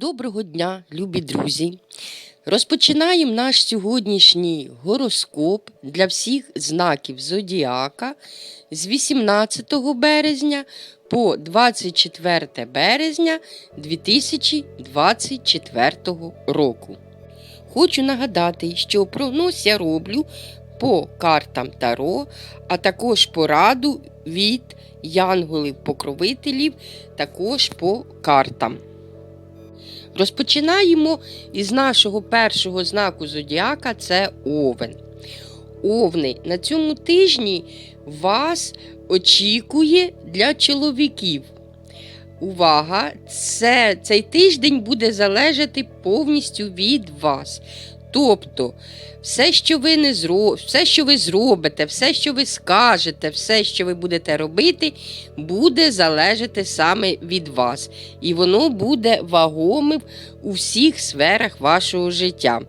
Доброго дня, любі друзі! Розпочинаємо наш сьогоднішній гороскоп для всіх знаків Зодіака з 18 березня по 24 березня 2024 року. Хочу нагадати, що прогноз я роблю по картам Таро, а також пораду від янголів-покровителів, також по картам. Розпочинаємо із нашого першого знаку зодіака це овен. Овни, на цьому тижні вас очікує для чоловіків. Увага! Це, Цей тиждень буде залежати повністю від вас. Тобто, все, що ви не зро... все, що ви зробите, все, що ви скажете, все, що ви будете робити, буде залежати саме від вас. І воно буде вагомим у всіх сферах вашого життя.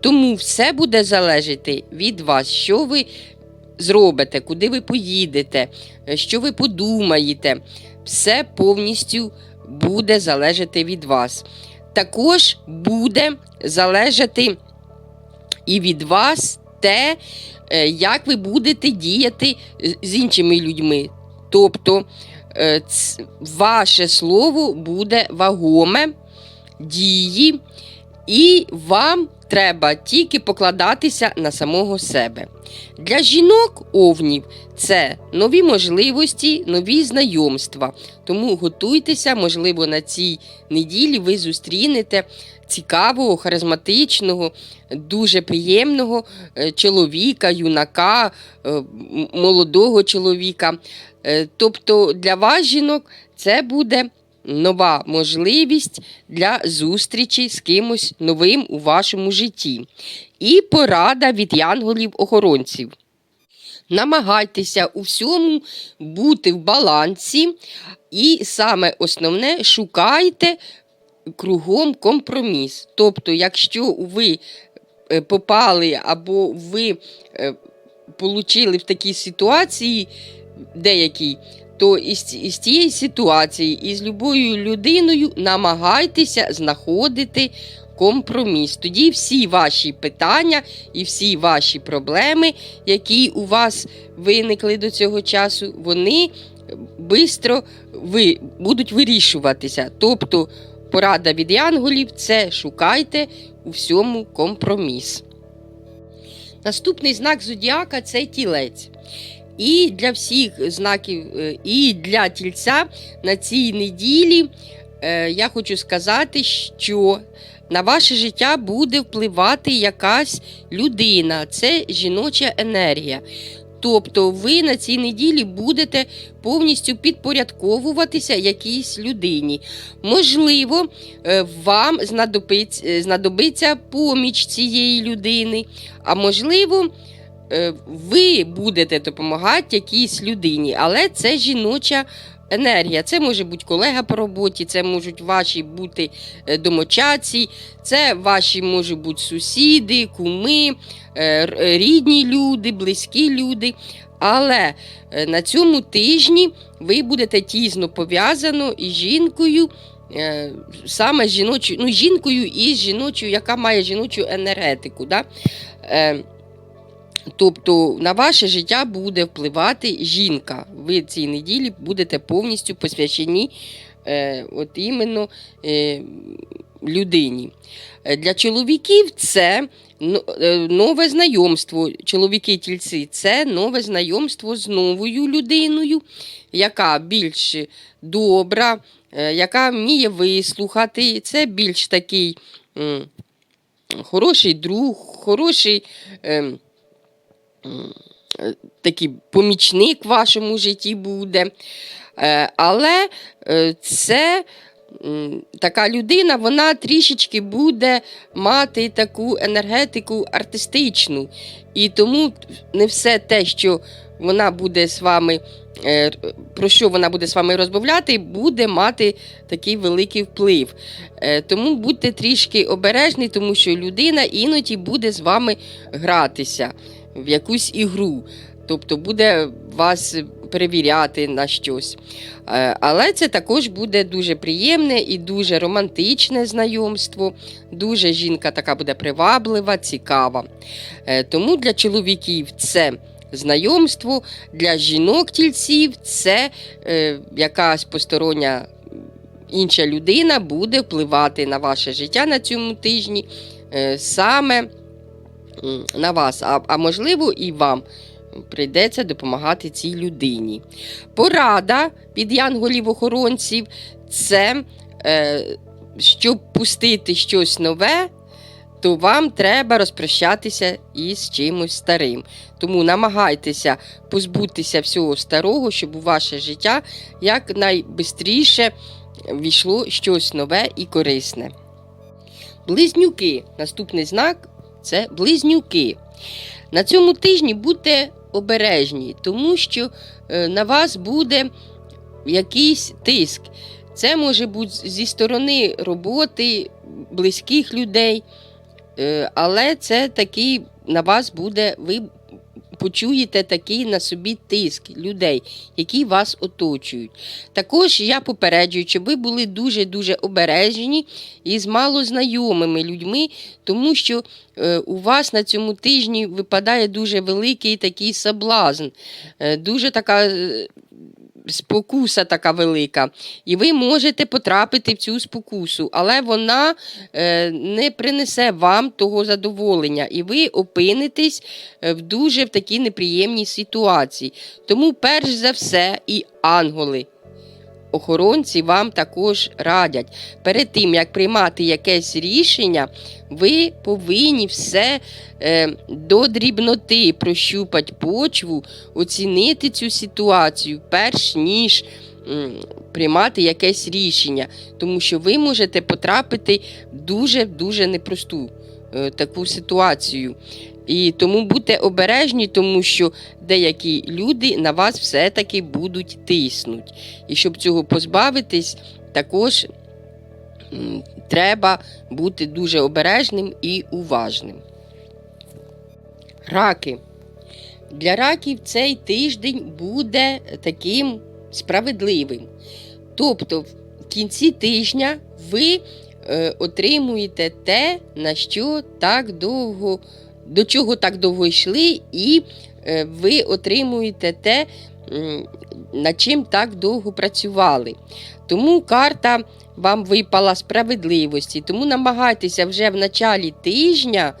Тому все буде залежати від вас, що ви зробите, куди ви поїдете, що ви подумаєте. Все повністю буде залежати від вас. Також буде залежати і від вас те, е, як ви будете діяти з іншими людьми. Тобто е, ваше слово буде вагоме дії, і вам треба тільки покладатися на самого себе. Для жінок овнів це нові можливості, нові знайомства. Тому готуйтеся, можливо, на цій неділі ви зустрінете цікавого, харизматичного, дуже приємного е, чоловіка, юнака, е, молодого чоловіка. Е, Тобто для вас, жінок, це буде нова можливість для зустрічі з кимось новим у вашому житті. І порада від янголів-охоронців. Намагайтеся у всьому бути в балансі, і саме основне шукайте кругом компроміс. Тобто, якщо ви е, попали або ви е, получили в такій ситуації деякій, то із, із цієї ситуації, із любою людиною намагайтеся знаходити компроміс. Тоді всі ваші питання і всі ваші проблеми, які у вас виникли до цього часу, вони швидко ви, будуть вирішуватися. Тобто порада від янголів це шукайте у всьому компроміс. Наступний знак зодіака це тілець. І для всіх знаків, е, і для тільця на цій неділі е, я хочу сказати, що на ваше життя буде впливати якась людина, це жіноча енергія. Тобто ви на цій неділі будете повністю підпорядковуватися якійсь людині. Можливо, е, вам знадобиться, поміч цієї людини, а можливо, ви будете допомагати якійсь людині, але це жіноча енергія. Це може бути колега по роботі, це можуть ваші бути е, домочадці, це ваші можуть бути сусіди, куми, е, е, рідні люди, близькі люди. Але е, на цьому тижні ви будете тісно пов'язано із жінкою. е, Саме жіночою, ну, жінкою і з жіночою, яка має жіночу енергетику. Да? Тобто на ваше життя буде впливати жінка. Ви цій неділі будете повністю посвячені е, от іменно е, людині. Е, Для чоловіків це е, нове знайомство. Чоловіки-тільці це нове знайомство з новою людиною, яка більш добра, е, яка вміє вислухати. Це більш такий хороший друг, хороший. е, такий помічник в вашому житті буде. Е, Але е, це така людина, вона трішечки буде мати таку енергетику артистичну. І тому не все те, що вона буде з вами, е, про що вона буде з вами розмовляти, буде мати такий великий вплив. Е, Тому будьте трішки обережні, тому що людина іноді буде з вами гратися в якусь ігру. Тобто буде вас перевіряти на щось. Е, Але це також буде дуже приємне і дуже романтичне знайомство. Дуже жінка така буде приваблива, цікава. Е, Тому для чоловіків це знайомство, для жінок-тільців це е, якась постороння інша людина буде впливати на ваше життя на цьому тижні е, саме на вас, а, а можливо, і вам прийдеться допомагати цій людині. Порада від янголів-охоронців це, е, щоб пустити щось нове, то вам треба розпрощатися із чимось старим. Тому намагайтеся позбутися всього старого, щоб у ваше життя якнайбистріше війшло щось нове і корисне. Близнюки. Наступний знак це близнюки. На цьому тижні будьте обережні, тому що е, на вас буде якийсь тиск. Це може бути зі сторони роботи, близьких людей, е, але це такий на вас буде, ви почуєте такий на собі тиск людей, які вас оточують. Також я попереджую, щоб ви були дуже-дуже обережні і з малознайомими людьми, тому що е, у вас на цьому тижні випадає дуже великий такий соблазн, е, дуже така. Спокуса така велика, і ви можете потрапити в цю спокусу, але вона е, не принесе вам того задоволення, і ви опинитесь е, в дуже в такій неприємній ситуації. Тому, перш за все, і ангели. Охоронці вам також радять. Перед тим, як приймати якесь рішення, ви повинні все е, до дрібноти прощупати почву, оцінити цю ситуацію, перш ніж приймати якесь рішення. Тому що ви можете потрапити в дуже-дуже непросту е, таку ситуацію. І тому будьте обережні, тому що деякі люди на вас все-таки будуть тиснуть. І щоб цього позбавитись, також треба бути дуже обережним і уважним. Раки. Для раків цей тиждень буде таким справедливим. Тобто, в кінці тижня ви е, отримуєте те, на що так довго, до чого так довго йшли, і е, ви отримуєте те, над чим так довго працювали. Тому карта вам випала справедливості. Тому намагайтеся вже в началі тижня,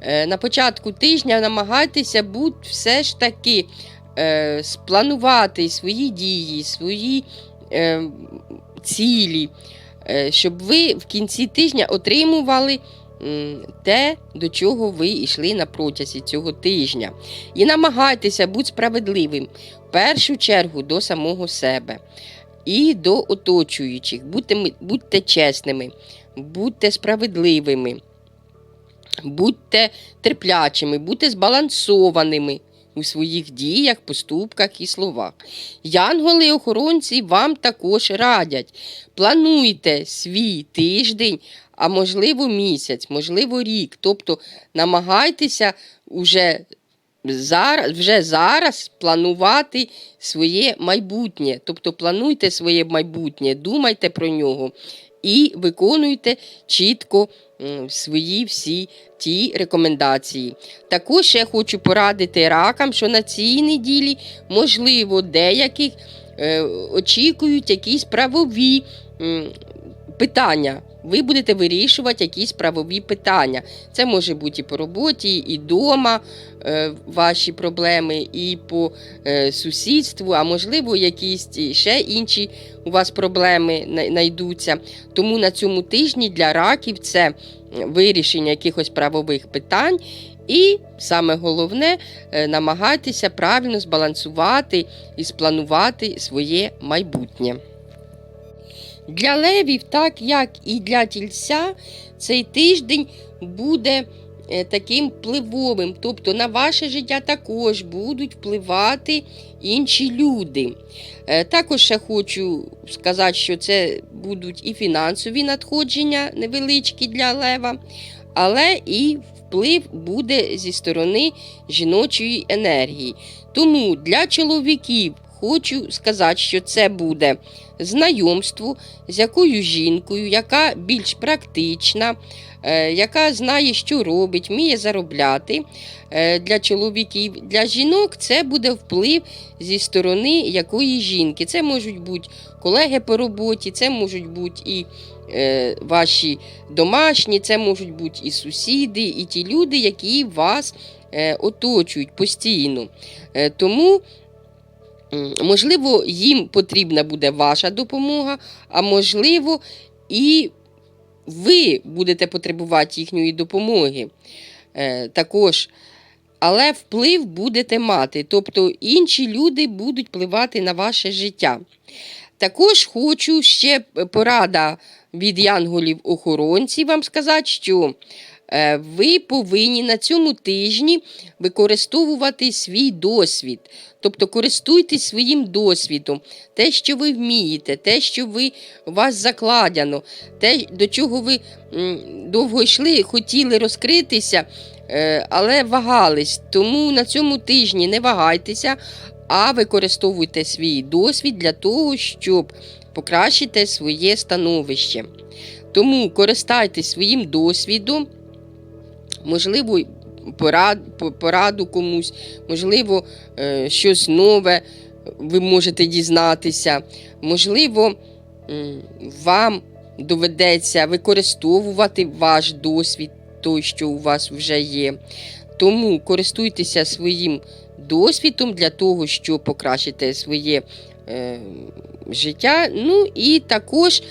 е, на початку тижня намагайтеся бути все ж таки е, спланувати свої дії, свої цілі, щоб ви в кінці тижня отримували те, до чого ви йшли на протязі цього тижня. І намагайтеся бути справедливим в першу чергу до самого себе і до оточуючих. Будьте, будьте чесними, будьте справедливими, будьте терплячими, будьте збалансованими у своїх діях, поступках і словах. Янголи-охоронці вам також радять. Плануйте свій тиждень, а можливо місяць, можливо рік. Тобто намагайтеся уже зараз, вже зараз планувати своє майбутнє. Тобто плануйте своє майбутнє, думайте про нього і виконуйте чітко свої всі ті рекомендації. Також я хочу порадити ракам, що на цій неділі, можливо, деяких е, очікують якісь правові питання. Ви будете вирішувати якісь правові питання. Це може бути і по роботі, і вдома е, ваші проблеми, і по е, сусідству, а можливо, якісь ще інші у вас проблеми знайдуться. Тому на цьому тижні для раків це вирішення якихось правових питань. І саме головне е, намагайтеся правильно збалансувати і спланувати своє майбутнє. Для левів, так як і для тільця, цей тиждень буде е, таким впливовим. Тобто на ваше життя також будуть впливати інші люди. Е, Також ще хочу сказати, що це будуть і фінансові надходження невеличкі для лева, але і вплив буде зі сторони жіночої енергії. Тому для чоловіків хочу сказати, що це буде знайомство з якою жінкою, яка більш практична, е, яка знає, що робить, вміє заробляти е, для чоловіків. Для жінок це буде вплив зі сторони якої жінки. Це можуть бути колеги по роботі, це можуть бути і е, ваші домашні, це можуть бути і сусіди, і ті люди, які вас оточують постійно. Тому. Можливо, їм потрібна буде ваша допомога, а можливо, і ви будете потребувати їхньої допомоги. Е, також, але вплив будете мати, тобто інші люди будуть впливати на ваше життя. Також хочу ще порада від янголів-охоронців вам сказати, що е, ви повинні на цьому тижні використовувати свій досвід. Тобто користуйтесь своїм досвідом, те, що ви вмієте, те, що ви, у вас закладено, те, до чого ви довго йшли, хотіли розкритися, е, але вагались. Тому на цьому тижні не вагайтеся, а використовуйте свій досвід для того, щоб покращити своє становище. Тому користайтесь своїм досвідом, можливо, порад, пораду комусь, можливо, е, щось нове ви можете дізнатися. Можливо, вам доведеться використовувати ваш досвід, той, що у вас вже є. Тому користуйтеся своїм досвідом для того, щоб покращити своє е, життя. Ну і також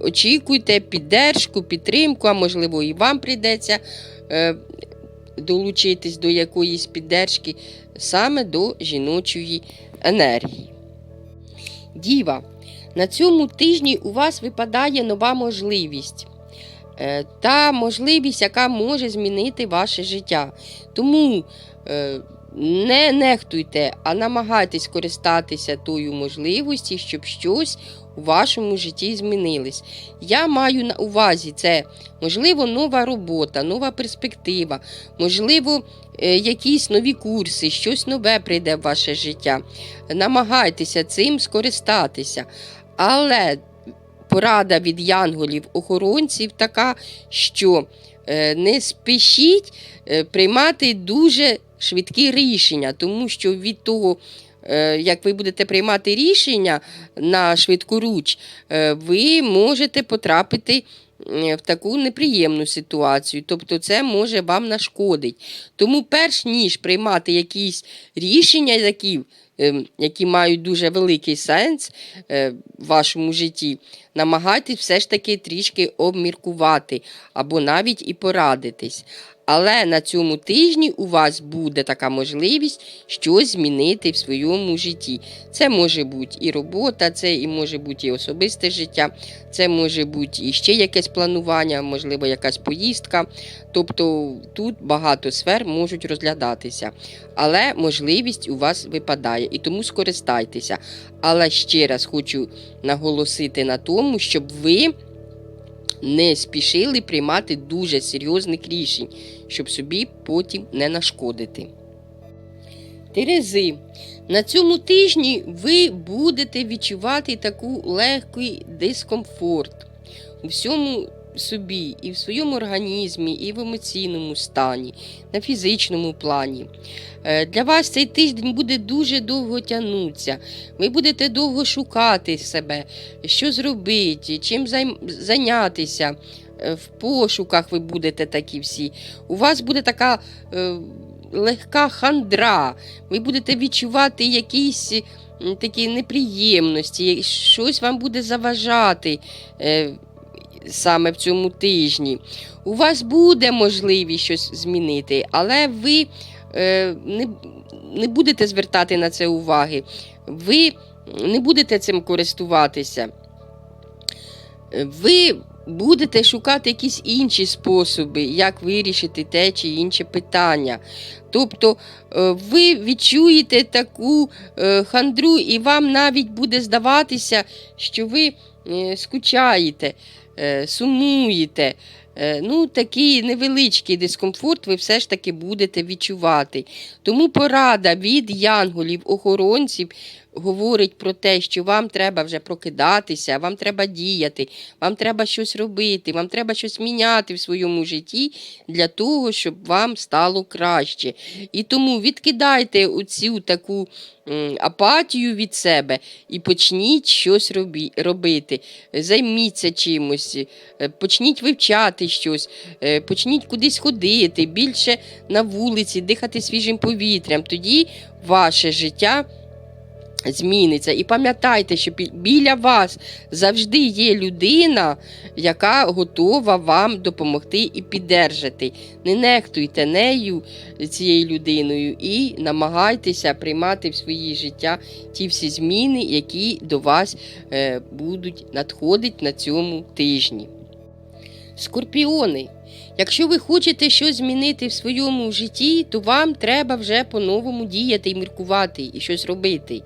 очікуйте піддержку, підтримку, а можливо, і вам прийдеться е, долучитись до якоїсь піддержки саме до жіночої енергії. Діва, на цьому тижні у вас випадає нова можливість. Е, Та можливість, яка може змінити ваше життя. Тому е, не нехтуйте, а намагайтесь користатися тою можливості, щоб щось у вашому житті змінилось. Я маю на увазі це, можливо, нова робота, нова перспектива, можливо, е, якісь нові курси, щось нове прийде в ваше життя. Намагайтеся цим скористатися. Але порада від янголів-охоронців така, що е, не спішіть е, приймати дуже швидкі рішення, тому що від того, як ви будете приймати рішення на швидкоруч, е, ви можете потрапити е, в таку неприємну ситуацію, тобто це може вам нашкодить. Тому, перш ніж приймати якісь рішення, які, е, які мають дуже великий сенс е, в вашому житті, намагайтесь все ж таки трішки обміркувати або навіть і порадитись. Але на цьому тижні у вас буде така можливість щось змінити в своєму житті. Це може бути і робота, це і може бути і особисте життя, це може бути і ще якесь планування, можливо, якась поїздка. Тобто тут багато сфер можуть розглядатися. Але можливість у вас випадає, і тому скористайтеся. Але ще раз хочу наголосити на тому, щоб ви не спішили приймати дуже серйозних рішень, щоб собі потім не нашкодити. Терези, на цьому тижні ви будете відчувати таку легкий дискомфорт у всьому собі, і в своєму організмі, і в емоційному стані, на фізичному плані. Е, Для вас цей тиждень буде дуже довго тягнутися. Ви будете довго шукати себе, що зробити, чим зайнятися. Е, В пошуках ви будете такі всі. У вас буде така е, легка хандра. Ви будете відчувати якісь такі неприємності, щось вам буде заважати саме в цьому тижні. У вас буде можливість щось змінити, але ви е, не, не будете звертати на це уваги. Ви не будете цим користуватися. Ви будете шукати якісь інші способи, як вирішити те чи інше питання. Тобто е, ви відчуєте таку е, хандру, і вам навіть буде здаватися, що ви е, скучаєте. Е, сумуєте. Е, Ну, такий невеличкий дискомфорт ви все ж таки будете відчувати. Тому порада від янголів-охоронців говорить про те, що вам треба вже прокидатися, вам треба діяти, вам треба щось робити, вам треба щось міняти в своєму житті для того, щоб вам стало краще. І тому відкидайте оцю таку апатію від себе і почніть щось робити. Займіться чимось, е, почніть вивчати щось, е, почніть кудись ходити, більше на вулиці, дихати свіжим повітрям. Тоді ваше життя зміниться. І пам'ятайте, що біля вас завжди є людина, яка готова вам допомогти і піддержати. Не нехтуйте нею, цією людиною, і намагайтеся приймати в своє життя ті всі зміни, які до вас е, будуть надходити на цьому тижні. Скорпіони. Якщо ви хочете щось змінити в своєму житті, то вам треба вже по-новому діяти і міркувати, і щось робити.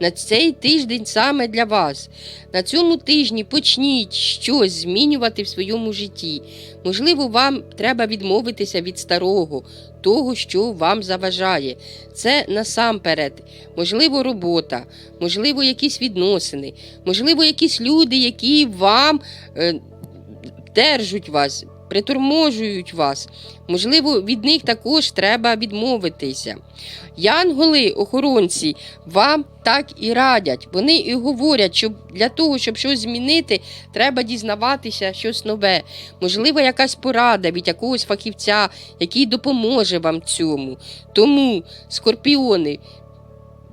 На цей тиждень саме для вас. На цьому тижні почніть щось змінювати в своєму житті. Можливо, вам треба відмовитися від старого, того, що вам заважає. Це насамперед, можливо, робота, можливо, якісь відносини, можливо, якісь люди, які вам е, держуть вас, приторможують вас. Можливо, від них також треба відмовитися. Янголи, охоронці, вам так і радять. Вони і говорять, що для того, щоб щось змінити, треба дізнаватися щось нове. Можливо, якась порада від якогось фахівця, який допоможе вам цьому. Тому, скорпіони,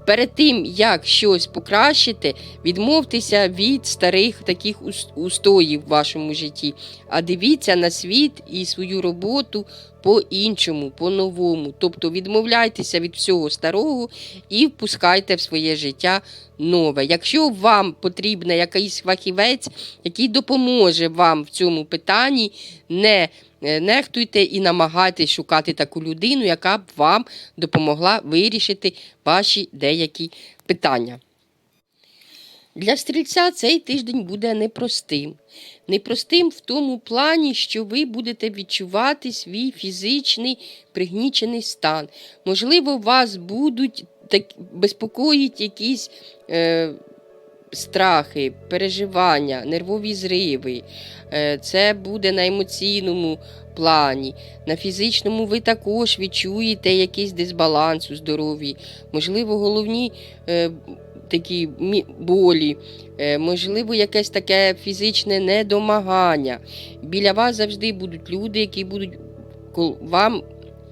перед тим, як щось покращити, відмовтеся від старих таких устоїв в вашому житті, а дивіться на світ і свою роботу по-іншому, по-новому. Тобто відмовляйтеся від всього старого і впускайте в своє життя нове. Якщо вам потрібен якийсь фахівець, який допоможе вам в цьому питанні, не нехтуйте і намагайтесь шукати таку людину, яка б вам допомогла вирішити ваші деякі питання. Для стрільця цей тиждень буде непростим. Непростим в тому плані, що ви будете відчувати свій фізичний пригнічений стан. Можливо, вас будуть так, безпокоїть якісь е, страхи, переживання, нервові зриви. Е, це буде на емоційному плані. На фізичному ви також відчуєте якийсь дисбаланс у здоров'ї. Можливо, головні е, такі болі, е, можливо, якесь таке фізичне недомагання. Біля вас завжди будуть люди, які будуть вам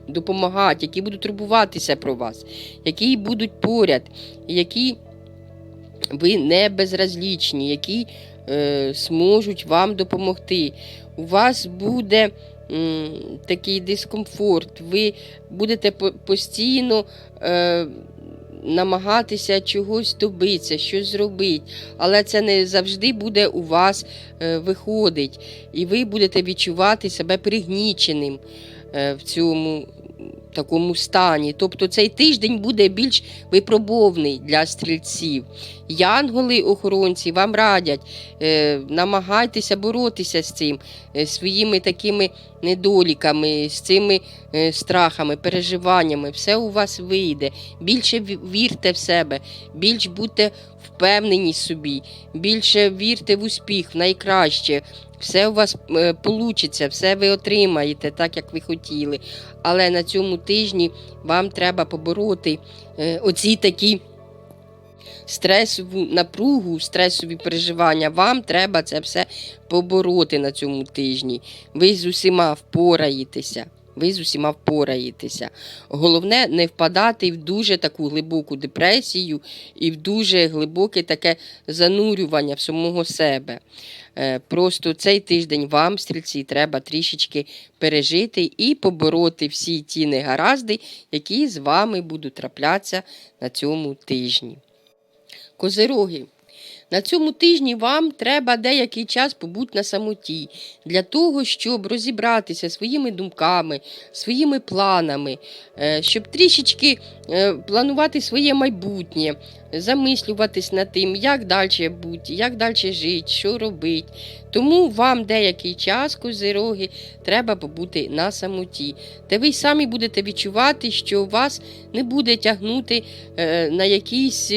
допомагати, які будуть турбуватися про вас, які будуть поряд, які ви не безразлічні, які е, зможуть вам допомогти. У вас буде м, такий дискомфорт, ви будете постійно е, намагатися чогось добитися, щось зробити, але це не завжди буде у вас е, виходить, і ви будете відчувати себе пригніченим е, в цьому такому стані. Тобто цей тиждень буде більш випробовний для стрільців. Янголи-охоронці вам радять, е, намагайтеся боротися з цим, е, своїми такими недоліками, з цими е, страхами, переживаннями. Все у вас вийде. Більше вірте в себе, більш будьте впевнені собі, більше вірте в успіх, в найкраще. Все у вас вийде, все ви отримаєте так, як ви хотіли. Але на цьому тижні вам треба побороти е, оці такі стресову напругу, стресові переживання. Вам треба це все побороти на цьому тижні. Ви з усіма впораєтеся. Ви з усіма впораєтеся. Головне не впадати в дуже таку глибоку депресію і в дуже глибоке таке занурювання в самого себе. Е, Просто цей тиждень вам, стрільці, треба трішечки пережити і побороти всі ті негаразди, які з вами будуть траплятися на цьому тижні. Козироги. На цьому тижні вам треба деякий час побути на самоті для того, щоб розібратися своїми думками, своїми планами, е, щоб трішечки е, планувати своє майбутнє, замислюватись над тим, як далі бути, як далі жити, що робити. Тому вам деякий час, козироги, треба побути на самоті, де ви самі будете відчувати, що вас не буде тягнути е, на якісь.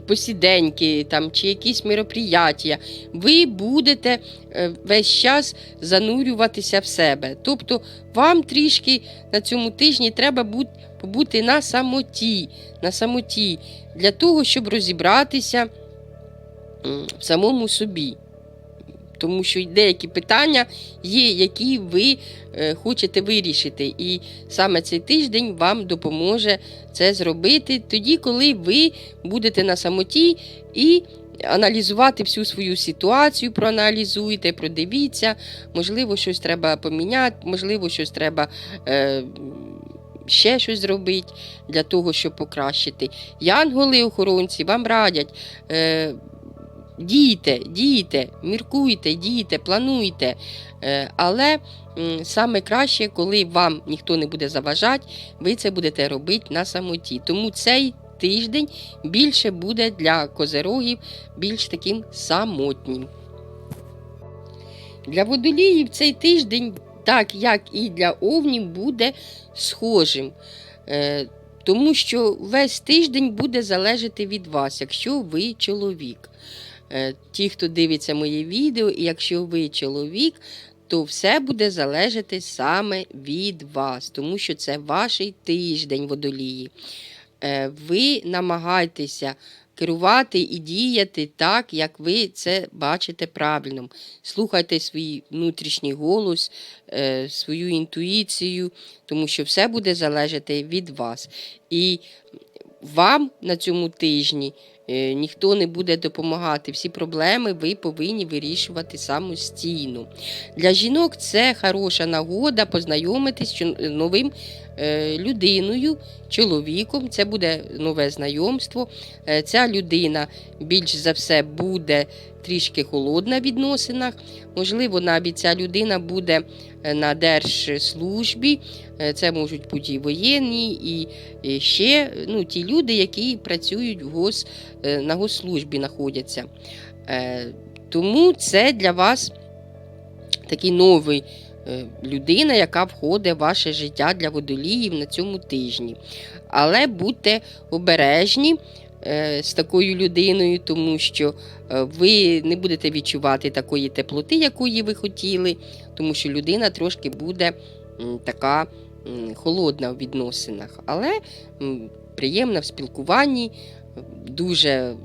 Посіденьки там чи якісь мероприяття, ви будете е, весь час занурюватися в себе. Тобто вам трішки на цьому тижні треба бути, побути на самоті, на самоті для того, щоб розібратися в самому собі. Тому що деякі питання є, які ви е, хочете вирішити. І саме цей тиждень вам допоможе це зробити тоді, коли ви будете на самоті і аналізувати всю свою ситуацію, проаналізуйте, продивіться, можливо, щось треба поміняти, можливо, щось треба. Е, Ще щось зробити для того, щоб покращити. Янголи-охоронці вам радять е, дійте, дійте, міркуйте, дійте, плануйте. Е, але саме краще, коли вам ніхто не буде заважати, ви це будете робити на самоті. Тому цей тиждень більше буде для козерогів більш таким самотнім. Для водоліїв цей тиждень, так як і для овнів, буде схожим. Е, тому що весь тиждень буде залежати від вас, якщо ви чоловік. Е, Ті, хто дивиться моє відео, і якщо ви чоловік, то все буде залежати саме від вас, тому що це ваш тиждень водолії. Е, Ви намагайтеся керувати і діяти так, як ви це бачите правильно. Слухайте свій внутрішній голос, е, свою інтуїцію, тому що все буде залежати від вас. І вам на цьому тижні ніхто не буде допомагати. Всі проблеми ви повинні вирішувати самостійно. Для жінок це хороша нагода познайомитись з новим е, людиною, чоловіком. Це буде нове знайомство. Е, Ця людина більш за все буде трішки холодна в відносинах. Можливо, навіть ця людина буде е, на держслужбі. Е, Це можуть бути і воєнні, і, ще ну, ті люди, які працюють в гос, е, на госслужбі, знаходяться. Е, Тому це для вас такий новий е, людина, яка входить в ваше життя для водоліїв на цьому тижні. Але будьте обережні е, з такою людиною, тому що е, ви не будете відчувати такої теплоти, якої ви хотіли, тому що людина трошки буде така холодна в відносинах, але приємна в спілкуванні, дуже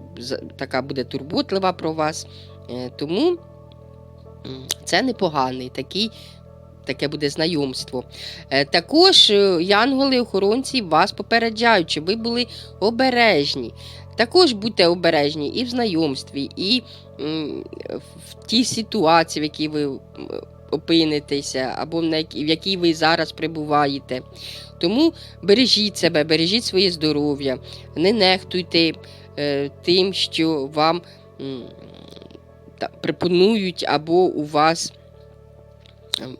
така буде турботлива про вас. Е, Тому це непоганий такий. Таке буде знайомство. Е, Також е, янголи-охоронці вас попереджають, щоб ви були обережні. Також будьте обережні і в знайомстві, і в тій ситуації, в якій ви опинитеся, або в якій ви зараз перебуваєте. Тому бережіть себе, бережіть своє здоров'я, не нехтуйте е, тим, що вам м, та, пропонують або у вас. ем,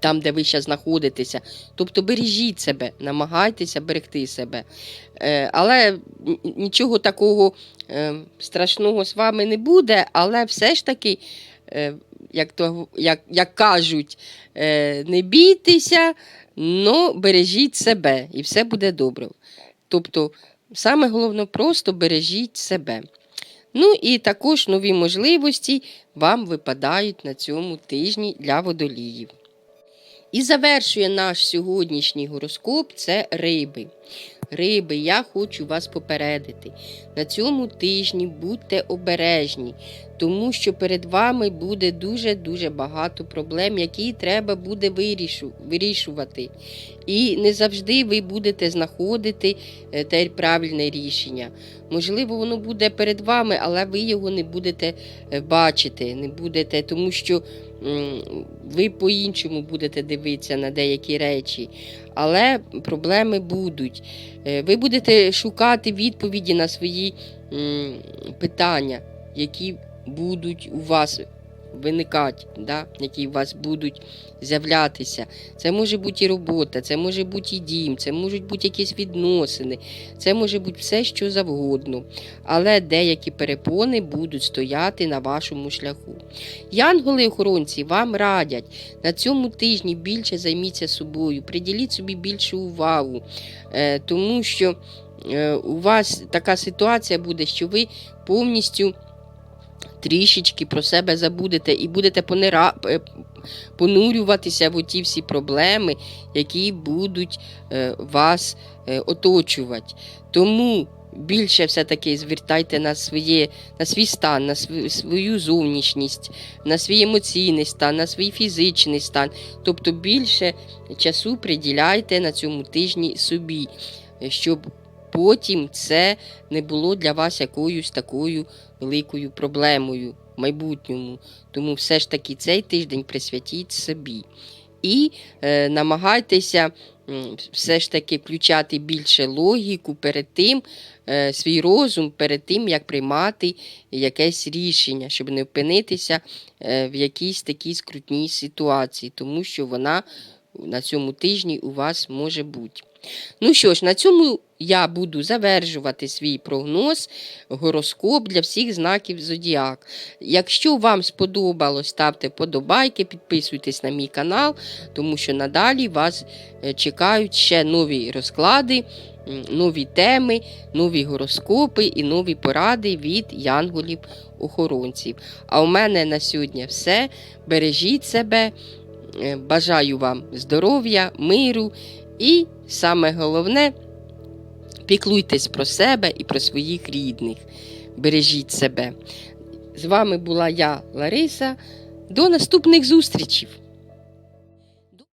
Там, де ви зараз знаходитеся. Тобто бережіть себе, намагайтеся берегти себе. Е, але нічого такого е, страшного з вами не буде, але все ж таки, е, як, то, як, як кажуть, е, не бійтеся, але бережіть себе, і все буде добре. Тобто, саме головне, просто бережіть себе. Ну і також нові можливості вам випадають на цьому тижні для водоліїв. І завершує наш сьогоднішній гороскоп це риби. Риби, я хочу вас попередити. На цьому тижні будьте обережні, тому що перед вами буде дуже-дуже багато проблем, які треба буде вирішувати. І не завжди ви будете знаходити е, те правильне рішення. Можливо, воно буде перед вами, але ви його не будете е, бачити, не будете, тому що ви по-іншому будете дивитися на деякі речі. Але проблеми будуть. Е, Ви будете шукати відповіді на свої питання, які будуть у вас виникати, да? які у вас будуть з'являтися. Це може бути і робота, це може бути і дім, це можуть бути якісь відносини, це може бути все, що завгодно. Але деякі перепони будуть стояти на вашому шляху. Янголи-охоронці вам радять на цьому тижні більше займіться собою, приділіть собі більшу увагу, е, тому що е, у вас така ситуація буде, що ви повністю трішечки про себе забудете і будете понера... е, понурюватися в ті всі проблеми, які будуть е, вас е, оточувати. Тому більше все-таки звертайте на, своє, на свій стан, на свою зовнішність, на свій емоційний стан, на свій фізичний стан. Тобто більше часу приділяйте на цьому тижні собі, щоб потім це не було для вас якоюсь такою великою проблемою в майбутньому. Тому все ж таки цей тиждень присвятіть собі. І е, намагайтеся все ж таки включати більше логіку перед тим, е, свій розум перед тим, як приймати якесь рішення, щоб не опинитися е, в якійсь такій скрутній ситуації, тому що вона на цьому тижні у вас може бути. Ну що ж, на цьому я буду завершувати свій прогноз, гороскоп для всіх знаків Зодіак. Якщо вам сподобалось, ставте подобайки, підписуйтесь на мій канал, тому що надалі вас е, чекають ще нові розклади, нові теми, нові гороскопи і нові поради від янголів-охоронців. А у мене на сьогодні все. Бережіть себе, е, бажаю вам здоров'я, миру і саме головне піклуйтесь про себе і про своїх рідних. Бережіть себе. З вами була я, Лариса. До наступних зустрічей!